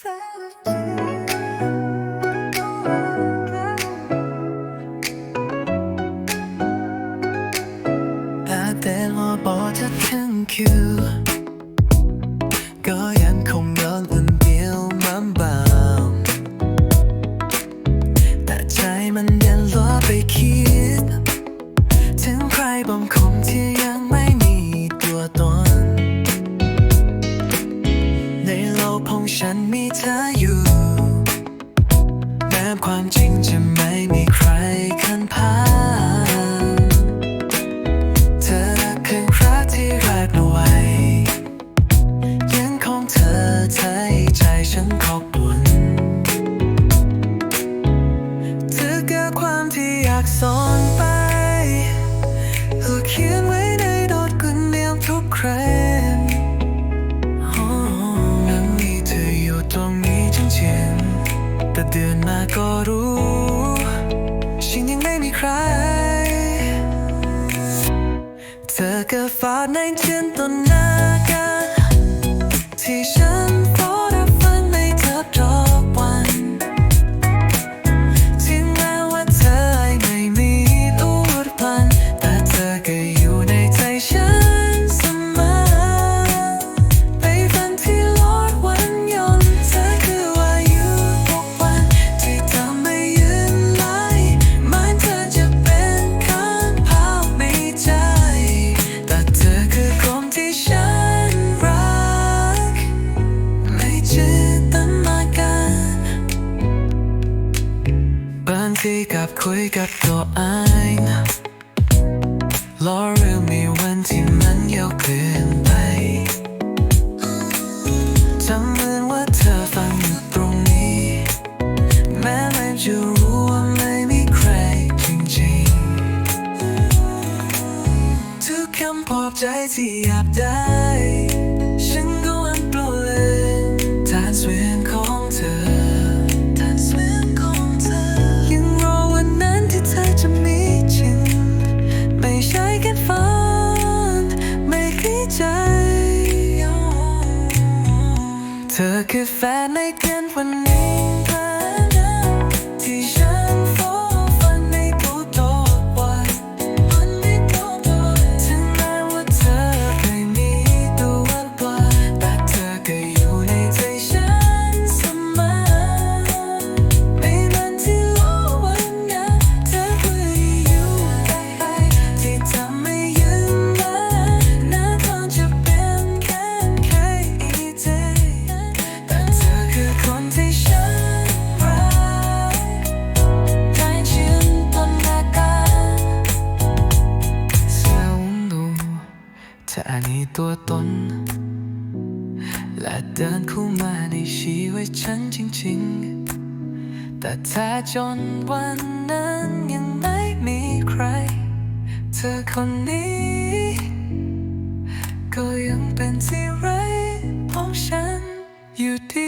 แต่แต่ว่าบอจะถึงคิวก็ยังคงยอนอื่นเดียวมั่นบางแต่ใจมันยังลัวไปคิด งจะไม่มีใครคันพานเธอคือรักที่แรกเอาไว้ยังคงเธอเธอให้ใจฉันขอบคุญเธอเกิดความที่อยากซ่อนไปเธอเขียนไว้ในโดดกุนเดียวทุกครั้งยังมีเธออยู่ตรงนี้จริงๆ แต่เดือนมาก็รู้ ฉันยังไม่มีใคร เธอเกิดฝันในจินตนากางที่กับคุยกับตัวเองล้อเรื่องมีวันที่มันยาวเกินไปทำเหมือนว่าเธอฟังอยู่ตรงนี้ แม้ไม่จะรู้ว่าไม่มีใครจริงๆทุกคำปลอบใจที่อยากได้ เธอคือแฟนในคืนวันนี้ที่ฉันเถ้ามีตัวตน และเดินเข้ามาในชีวิตฉันจริง ๆ แต่ถ้าจนวันนั้นยังไม่มีใคร เธอคนนี้ ก็ยังเป็นที่ไรของฉันอยู่ที่